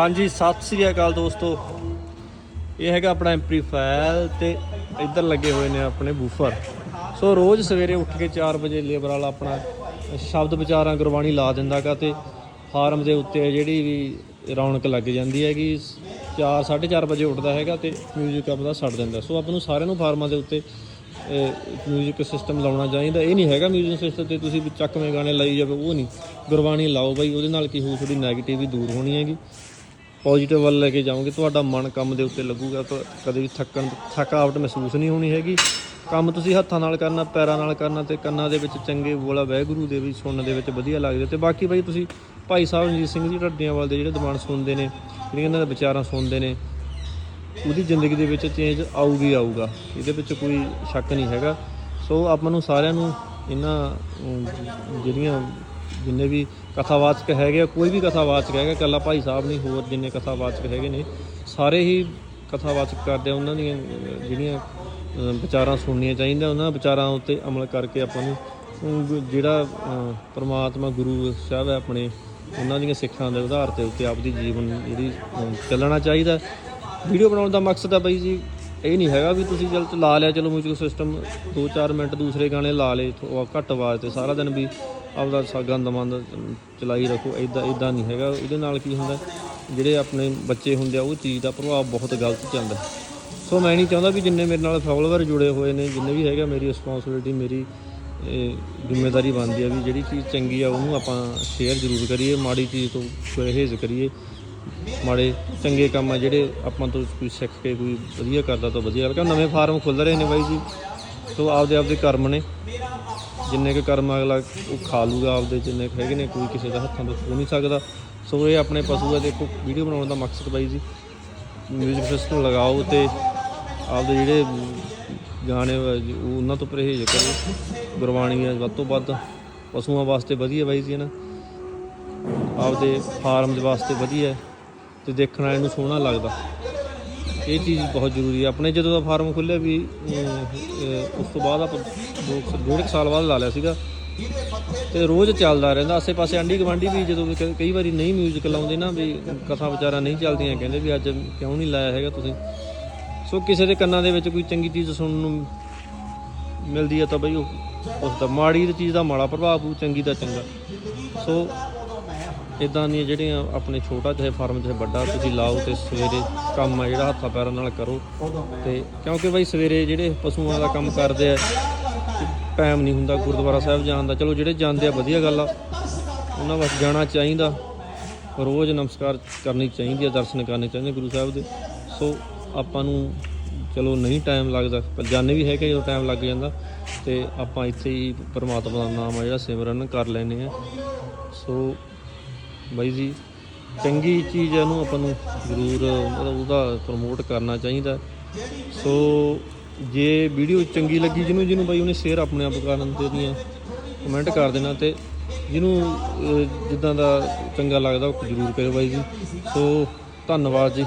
ਹਾਂਜੀ, ਸਤਿ ਸ੍ਰੀ ਅਕਾਲ ਦੋਸਤੋ। ਇਹ ਹੈਗਾ ਆਪਣਾ ਐਮਪਲੀਫਾਇਰ ਤੇ ਇੱਧਰ ਲੱਗੇ ਹੋਏ ਨੇ ਆਪਣੇ ਬੂਫਰ ਸੋ ਰੋਜ਼ ਸਵੇਰੇ ਉੱਠ ਕੇ 4 ਵਜੇ ਲੇਬਰ ਵਾਲਾ ਆਪਣਾ ਸ਼ਬਦ ਵਿਚਾਰਾਂ, ਗੁਰਬਾਣੀ ਲਾ ਦਿੰਦਾਗਾ ਤੇ ਫਾਰਮ ਦੇ ਉੱਤੇ ਜਿਹੜੀ ਵੀ ਰੌਣਕ ਲੱਗ ਜਾਂਦੀ ਹੈਗੀ 4 4:30 ਵਜੇ ਉੱਠਦਾ ਹੈਗਾ ਤੇ ਮਿਊਜ਼ਿਕ ਆਪਦਾ ਛੱਡ ਦਿੰਦਾ ਸੋ ਆਪਾਂ ਨੂੰ ਸਾਰਿਆਂ ਨੂੰ ਫਾਰਮਾਂ ਦੇ ਉੱਤੇ ਮਿਊਜ਼ਿਕ ਸਿਸਟਮ ਲਾਉਣਾ ਚਾਹੀਦਾ। ਇਹ ਨਹੀਂ ਹੈਗਾ ਮਿਊਜ਼ਿਕ ਸਿਸਟਮ ਤੇ ਤੁਸੀਂ ਚੱਕਵੇਂ ਗਾਣੇ ਲਾਈ ਜਾਵੇ ਉਹ ਨਹੀਂ। ਗੁਰਬਾਣੀ ਲਾਓ ਬਾਈ, ਉਹਦੇ ਨਾਲ ਕੀ ਹੋਊ ਥੋੜੀ ਨੈਗੇਟਿਵ ਦੂਰ ਹੋਣੀ ਹੈਗੀ। ਪੋਜ਼ਿਟਿਵ ਵੱਲ ਲੈ ਕੇ ਜਾਓਗੇ, ਤੁਹਾਡਾ ਮਨ ਕੰਮ ਦੇ ਉੱਤੇ ਲੱਗੂਗਾ ਕਦੇ ਵੀ ਥੱਕਣ, ਥਕਾਵਟ ਮਹਿਸੂਸ ਨਹੀਂ ਹੋਣੀ ਹੈਗੀ। ਕੰਮ ਤੁਸੀਂ ਹੱਥਾਂ ਨਾਲ ਕਰਨਾ, ਪੈਰਾਂ ਨਾਲ ਕਰਨਾ ਤੇ ਕੰਨਾਂ ਦੇ ਵਿੱਚ ਚੰਗੇ ਬੋਲਾ ਵਾਹਿਗੁਰੂ ਦੇ ਵੀ ਸੁਣਨ ਦੇ ਵਿੱਚ ਵਧੀਆ ਲੱਗਦੇ ਤੇ ਬਾਕੀ ਬਾਈ ਤੁਸੀਂ ਭਾਈ ਸਾਹਿਬ ਰਣਜੀਤ ਸਿੰਘ ਜੀ ਢੱਡੀਆਂਵਾਲ ਦੇ ਜਿਹੜੇ ਦਿਮਾਨ ਸੁਣਦੇ ਨੇ, ਜਿਹੜੀਆਂ ਇਹਨਾਂ ਦੇ ਵਿਚਾਰਾਂ ਸੁਣਦੇ ਨੇ, ਉਹਦੀ ਜ਼ਿੰਦਗੀ ਦੇ ਵਿੱਚ ਚੇਂਜ ਆਊਗੀ ਆਊਗਾ, ਇਹਦੇ ਵਿੱਚ ਕੋਈ ਸ਼ੱਕ ਨਹੀਂ ਹੈਗਾ। ਸੋ ਆਪਾਂ ਨੂੰ ਸਾਰਿਆਂ ਨੂੰ ਇਹਨਾਂ ਜਿਹੜੀਆਂ ਜਿੰਨੇ ਵੀ ਕਥਾਵਾਚਕ ਹੈਗੇ ਆ, ਕੋਈ ਵੀ ਕਥਾਵਾਚਕ ਹੈਗਾ ਇਕੱਲਾ ਭਾਈ ਸਾਹਿਬ ਨਹੀਂ ਹੋਰ ਜਿੰਨੇ ਕਥਾਵਾਚਕ ਹੈਗੇ ਨੇ ਸਾਰੇ ਹੀ ਕਥਾਵਾਚਕ ਕਰਦੇ ਆ ਉਹਨਾਂ ਦੀਆਂ ਅਹ, ਜਿਹੜੀਆਂ ਅਹ, ਵਿਚਾਰਾਂ ਸੁਣਨੀਆਂ ਚਾਹੀਦੀਆਂ ਉਹਨਾਂ ਵਿਚਾਰਾਂ ਉੱਤੇ ਅਮਲ ਕਰਕੇ ਆਪਾਂ ਨੂੰ ਅਮ, ਜਿਹੜਾ ਅਹ, ਪ੍ਰਮਾਤਮਾ ਗੁਰੂ ਸਾਹਿਬ ਹੈ ਆਪਣੇ ਉਹਨਾਂ ਦੀਆਂ ਸਿੱਖਾਂ ਦੇ ਆਧਾਰ ਤੇ ਉੱਤੇ ਆਪਦੀ ਜੀਵਨ ਜਿਹੜੀ ਅਹ, ਚੱਲਣਾ ਚਾਹੀਦਾ। ਵੀਡੀਓ ਬਣਾਉਣ ਦਾ ਮਕਸਦ ਹੈ ਬਾਈ ਜੀ ਇਹ ਨਹੀਂ ਹੈਗਾ ਵੀ ਤੁਸੀਂ ਚਲ ਲਾ ਲਿਆ ਚਲੋ ਮਿਊਜ਼ਿਕ ਸਿਸਟਮ 2-4 ਮਿੰਟ ਦੂਸਰੇ ਗਾਣੇ ਲਾ ਲਏ ਥੋ- ਘੱਟ ਆਵਾਜ਼ ਤੇ ਸਾਰਾ ਦਿਨ ਵੀ ਆਪਦਾ ਸਾਗਾ ਦਮੰਦ ਚਲਾਈ ਰੱਖੋ ਇਦਾਂ ਇਦਾਂ ਨਹੀਂ ਹੈਗਾ। ਇਹਦੇ ਨਾਲ ਕੀ ਹੁੰਦਾ, ਜਿਹੜੇ ਆਪਣੇ ਬੱਚੇ ਹੁੰਦੇ ਆ, ਉਹ ਚੀਜ਼ ਦਾ ਪ੍ਰਭਾਵ ਬਹੁਤ ਗਲਤ ਚੱਲਦਾ ਸੋ ਮੈਂ ਨਹੀਂ ਚਾਹੁੰਦਾ ਵੀ ਜਿੰਨੇ ਮੇਰੇ ਨਾਲ ਫੋਲੋਵਰ ਜੁੜੇ ਹੋਏ ਨੇ, ਜਿੰਨੇ ਵੀ ਹੈਗਾ ਮੇਰੀ ਰਿਸਪੌਂਸਿਬਿਲਟੀ ਮੇਰੀ ਜ਼ਿੰਮੇਵਾਰੀ ਬਣਦੀ ਆ ਵੀ ਜਿਹੜੀ ਚੀਜ਼ ਚੰਗੀ ਆ, ਉਹਨੂੰ ਆਪਾਂ ਸ਼ੇਅਰ ਜ਼ਰੂਰ ਕਰੀਏ, ਮਾੜੀ ਚੀਜ਼ ਤੋਂ ਪਰਹੇਜ਼ ਕਰੀਏ। ਮਾੜੇ, ਚੰਗੇ ਕੰਮ ਆ ਜਿਹੜੇ ਆਪਾਂ ਤੋਂ ਕੋਈ ਸਿੱਖ ਕੇ, ਕੋਈ ਵਧੀਆ ਕਰਦਾ ਤਾਂ ਵਧੀਆ। ਕਿਉਂ ਨਵੇਂ ਫਾਰਮ ਖੁੱਲ ਰਹੇ ਨੇ ਬਾਈ ਜੀ। ਸੋ ਆਪਦੇ ਆਪਦੇ ਕਰਮ ਨੇ। ਜਿੰਨੇ ਕੁ ਕਰਮ ਅਗਲਾ ਉਹ ਖਾ ਲੂਗਾ ਆਪਦੇ, ਜਿੰਨੇ ਕੁ ਹੈਗੇ ਨੇ, ਕੋਈ ਕਿਸੇ ਦਾ ਹੱਥਾਂ ਤੋਂ ਖੋ ਨਹੀਂ ਸਕਦਾ। ਸੋ ਇਹ ਆਪਣੇ ਪਸ਼ੂ ਆ ਦੇਖੋ, ਵੀਡੀਓ ਬਣਾਉਣ ਦਾ ਮਕਸਦ ਬਾਈ ਜੀ। ਮਿਊਜ਼ਿਕ ਸਿਸਟਮ ਲਗਾਓ ਤੇ ਆਪਦੇ ਜਿਹੜੇ ਗਾਣੇ ਉਹਨਾਂ ਤੋਂ ਪਰਹੇਜ਼ ਕਰੋ। ਗੁਰਬਾਣੀ ਵੱਧ ਤੋਂ ਵੱਧ ਪਸ਼ੂਆਂ ਵਾਸਤੇ ਵਧੀਆ ਬਾਈ ਜੀ ਨਾ? ਆਪਦੇ ਫਾਰਮ ਦੇ ਵਾਸਤੇ ਵਧੀਆ ਹੈ ਤੇ ਦੇਖਣ ਵਾਲੇ ਨੂੰ ਸੋਹਣਾ ਲੱਗਦਾ। ਇਹ ਚੀਜ਼ ਬਹੁਤ ਜ਼ਰੂਰੀ ਹੈ ਆਪਣੇ ਜਦੋਂ ਦਾ ਫਾਰਮ ਖੁੱਲਿਆ ਵੀ ਉਸ ਤੋਂ ਬਾਅਦ ਆਪਾਂ ਦੋ ਡੇਢ ਕੁ ਸਾਲ ਬਾਅਦ ਲਾ ਲਿਆ ਸੀਗਾ। ਤੇ ਰੋਜ਼ ਚੱਲਦਾ ਰਹਿੰਦਾ। ਆਸੇ-ਪਾਸੇ ਆਂਢੀ ਗਵਾਂਢੀ ਵੀ ਜਦੋਂ ਵੀ ਕਈ ਵਾਰੀ ਨਹੀਂ ਮਿਊਜ਼ਿਕ ਲਾਉਂਦੇ ਨਾ ਵੀ ਕਥਾ ਵਿਚਾਰਾ ਨਹੀਂ ਚੱਲਦੀਆਂ, ਕਹਿੰਦੇ ਵੀ ਅੱਜ ਕਿਉਂ ਨਹੀਂ ਲਾਇਆ ਹੈਗਾ ਤੁਸੀਂ। ਸੋ ਕਿਸੇ ਦੇ ਕੰਨਾਂ ਦੇ ਵਿੱਚ ਕੋਈ ਚੰਗੀ ਚੀਜ਼ ਸੁਣਨ ਨੂੰ ਮਿਲਦੀ ਹੈ ਤਾਂ ਬਈ ਉਹ ਉਸ ਦਾ ਮਾੜੀ ਦੀ ਚੀਜ਼ ਦਾ ਮਾੜਾ ਪ੍ਰਭਾਵ ਚੰਗੀ ਦਾ ਚੰਗਾ। ਸੋ ਇਦਾਂ ਦੀਆਂ ਜਿਹੜੀਆਂ ਆਪਣੇ ਛੋਟਾ ਚਾਹੇ ਫਾਰਮ ਚਾਹੇ ਵੱਡਾ, ਤੁਸੀਂ ਲਾਓ ਤੇ ਸਵੇਰੇ ਕੰਮ ਆ ਜਿਹੜਾ ਹੱਥਾਂ ਪੈਰਾਂ ਨਾਲ ਕਰੋ। ਤੇ ਕਿਉਂਕਿ ਬਈ ਸਵੇਰੇ ਜਿਹੜੇ ਪਸ਼ੂਆਂ ਦਾ ਕੰਮ ਕਰਦੇ ਆ, ਟਾਈਮ ਨਹੀਂ ਹੁੰਦਾ ਗੁਰਦੁਆਰਾ ਸਾਹਿਬ ਜਾਣ ਦਾ। ਚਲੋ ਜਿਹੜੇ ਜਾਂਦੇ ਆ, ਵਧੀਆ ਗੱਲ ਆ। ਉਹਨਾਂ ਵਾਸਤੇ ਜਾਣਾ ਚਾਹੀਦਾ। ਰੋਜ਼ ਨਮਸਕਾਰ ਕਰਨੀ ਚਾਹੀਦੀ ਆ, ਦਰਸ਼ਨ ਕਰਨੇ ਚਾਹੀਦੇ ਗੁਰੂ ਸਾਹਿਬ ਦੇ। ਸੋ ਆਪਾਂ ਨੂੰ ਚਲੋ ਨਹੀਂ ਟਾਈਮ ਲੱਗਦਾ, ਪਰ ਜਾਣੇ ਵੀ ਹੈਗੇ ਜਦੋਂ ਟਾਈਮ ਲੱਗ ਜਾਂਦਾ। ਤੇ ਆਪਾਂ ਇੱਥੇ ਹੀ ਪਰਮਾਤਮਾ ਦਾ ਨਾਮ ਆ ਜਿਹੜਾ ਸਿਮਰਨ ਕਰ ਲੈਨੇ ਆ। ਸੋ ਬਾਈ ਜੀ, ਚੰਗੀ ਚੀਜ਼ ਹੈ ਨੂੰ ਆਪਾਂ ਨੂੰ ਜ਼ਰੂਰ ਮਤਲਬ ਉਹਦਾ ਪ੍ਰਮੋਟ ਕਰਨਾ ਚਾਹੀਦਾ। ਸੋ ਜੇ ਵੀਡੀਓ ਚੰਗੀ ਲੱਗੀ, ਜਿਹਨੂੰ ਜਿਹਨੂੰ ਬਾਈ ਉਹਨੇ ਸ਼ੇਅਰ ਆਪਣੇ ਆਪ ਕਰਨ ਤੇ ਦੀਆਂ ਕਮੈਂਟ ਕਰ ਦੇਣਾ ਤੇ ਜਿਹਨੂੰ ਜਿੱਦਾਂ ਦਾ ਚੰਗਾ ਲੱਗਦਾ ਉਹ ਜ਼ਰੂਰ ਕਰਿਓ ਬਾਈ ਜੀ। ਸੋ ਧੰਨਵਾਦ ਜੀ।